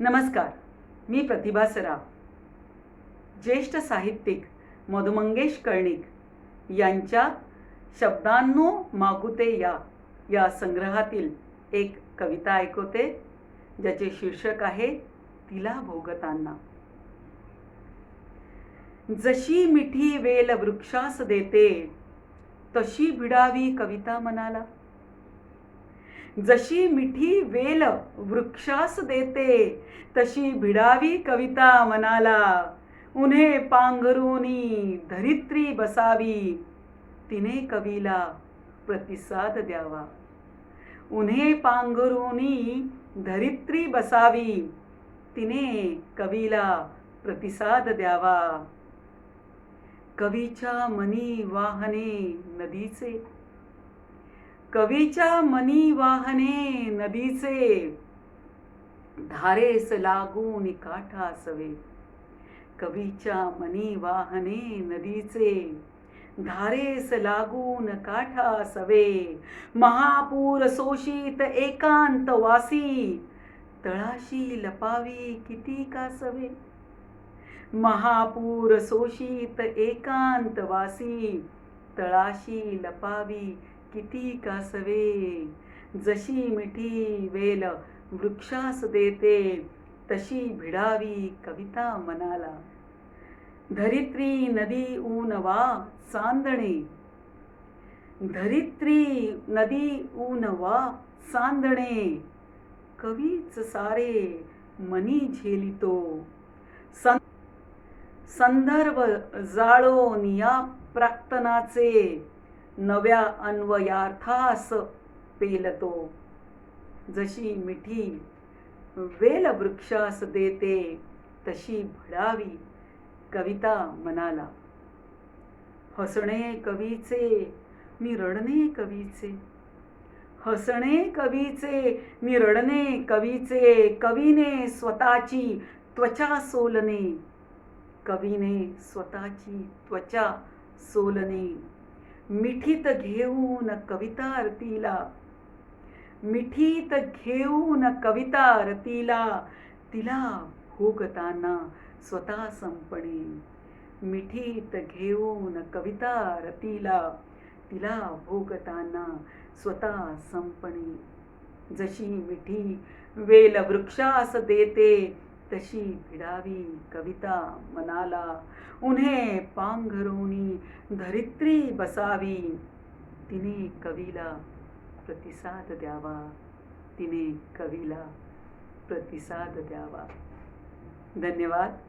नमस्कार मी प्रतिभा सराफ. ज्येष्ठ साहित्यिक मधुमंगेश कर्णिक यांच्या शब्दांनो मागुते या या संग्रहातील एक कविता ऐकवते ज्याचे शीर्षक आहे तिला भोगताना. जशी मिठी वेल वृक्षास देते तशी भिडावी कविता मनाला. जशी मिठी वेल वृक्षास देते तशी भिडावी कविता मनाला. उन्हे पांघरुनी धरित्री बसावी तिने कवीला प्रतिसाद द्यावा. उन्हे पांघरुनी धरित्री बसावी तिने कवीला प्रतिसाद द्यावा. कवीच्या मनी वाहने नदीचे कवीच्या मनी वाहने नदीचे धारेस लागून काठासवे कवीच्या मनी वाहने नदीचे धारेस लागून काठासवे महापूर सोशीत एकांत वासी तळाशी लपावी किती कासवे महापूर सोशीत एकांत वासी तळाशी लपावी किती कासवे जशी मिठी वेल वृक्षास देते तशी भिडावी कविता मनाला. धरित्री नदी ऊन वा चांदणे धरित्री नदी ऊन वा सांदणे. कवीच सारे मनी झेलितो. सं संदर्भ जाळो या प्राक्तनाचे. नव्या अन्वयार्थास पेलतो. जशी मिठी वेल वृक्षास देते तशी भडावी कविता मनाला. हसणे कवीचे मी रडणे कवीचे. हसणे कवीचे मी रडणे कवीचे. कवीने स्वतःची त्वचा सोलणे. कवीने स्वतःची त्वचा सोलणे. मिठीत घेऊन कविता आरतीला. मिठीत घेऊन कविता रतीला तिला भोगताना स्वतः संपणे. मिठीत घेऊन कविता रतीला तिला भोगताना स्वतः संपणे. जशी मिठी वेल वृक्षास देते तशी भिडावी, कविता, मनाला, उन्हें पांघरोनी धरित्री बसावी. तिने कवीला प्रतिसाद द्यावा. तिने कवीला प्रतिसाद द्यावा. धन्यवाद.